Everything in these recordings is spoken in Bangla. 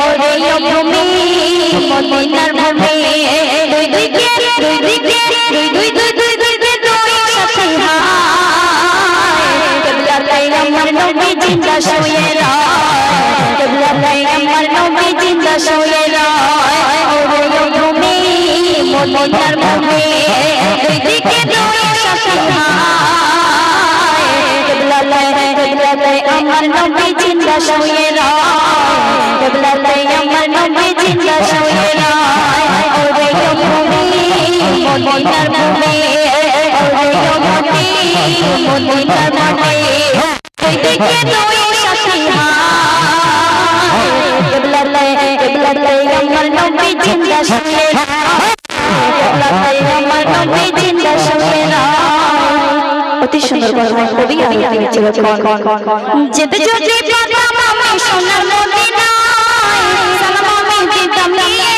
ওরে দুই দুই দুই দুই তাই শুয়ে রয় আমার নবী জিন্দা শুয়ে রয় ওরে ভূমি মদিনার ভূমি ওরে মাটি মদিনার সাথে হায় কেবলা তাই কেবলা তাই আমার নবী জিন্দা শুয়ে রয় কেবলা আমার নবী জিন্দা শুয়ে রয় অতি সুন্দর কথা কবি আর যেতে যেতে পারতাম সোনার মদিনায় সালাম আমি দিতাম নিয়ে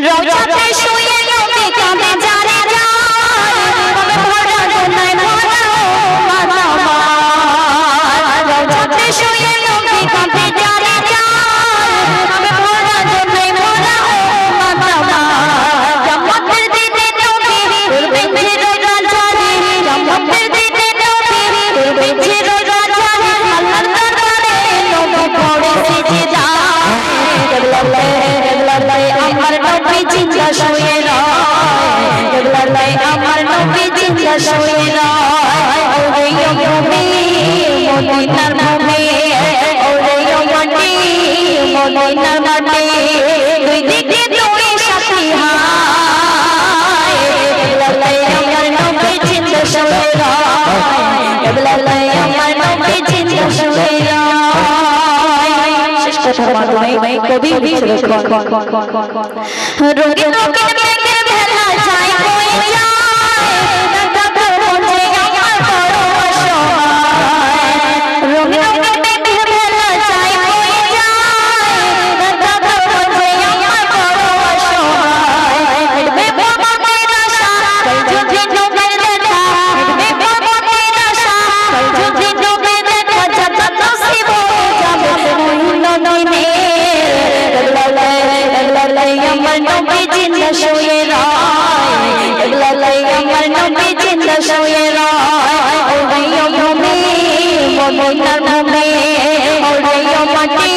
রওজাতে শুয়ে নবী জিন্দা শুয়ে রয় ওরে ভূমি মদিনার ভূমি ওরে মাটি মদিনার মাটি দুই রোগে আমার নবী জিন্দা শুয়ে রয় এগলাই আমার নবী জিন্দা শুয়ে রয় ওরে ভূমি মদিনার ভূমি ওরে মাটি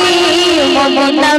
মদিনার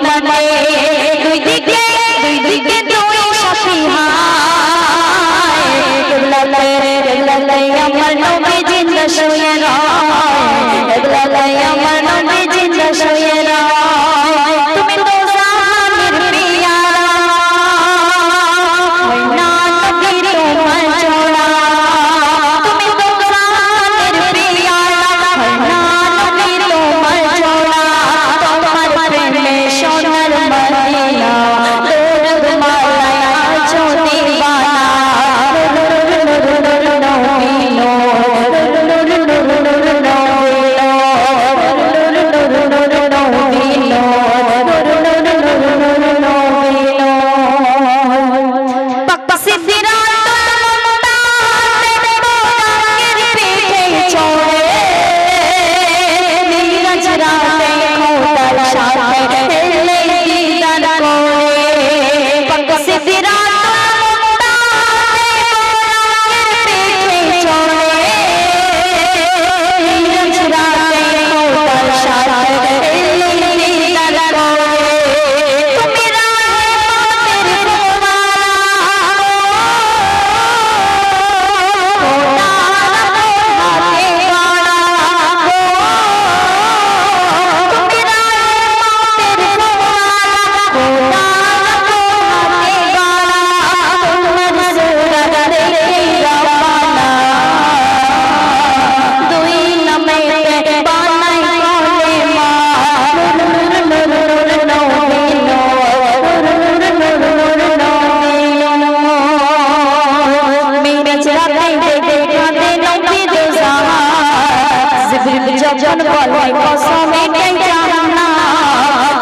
যখন বলে, কসম এটাই জাহান্নাম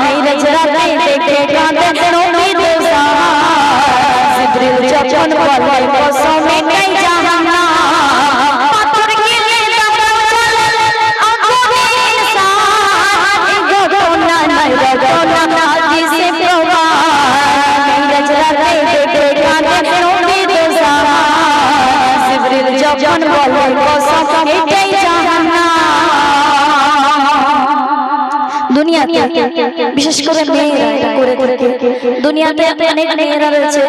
ধীরজ রাতে দেখে কাঁদে নবী দোজাহান জিবরিল যখন বলে, কসম এটাই বিশেষ করে করে দুনিয়াতে অনেক মেয়েরা রয়েছে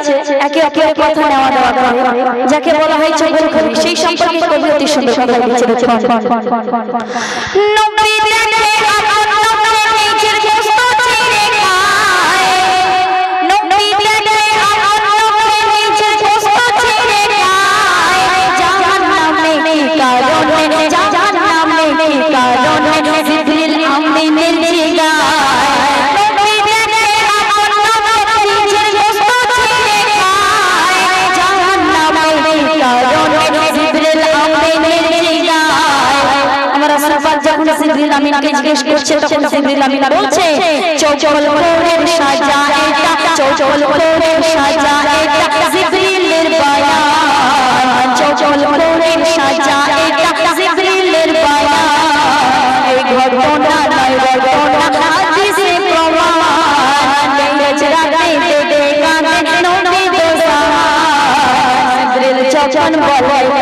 একে অপরের কথা নেওয়া দেওয়া করা, যাকে বলা হয় সেই সম্পর্কে নবী আমিনকে জিজ্ঞেস করছে, তখন জিবরিল আমিন বলছে চৌচল কোরের সাজা এটা চৌচল কোরের সাজা এটা, জিবরিলের বায়ান চৌচল কোরের সাজা এটা, জিবরিলের বায়ান এই ঘটনা নয় ঘটনা, হাদিসে প্রমাণ। মেরাজ রাতে দেখে কাঁদে নবী দোজাহান জিবরিল যখন বলে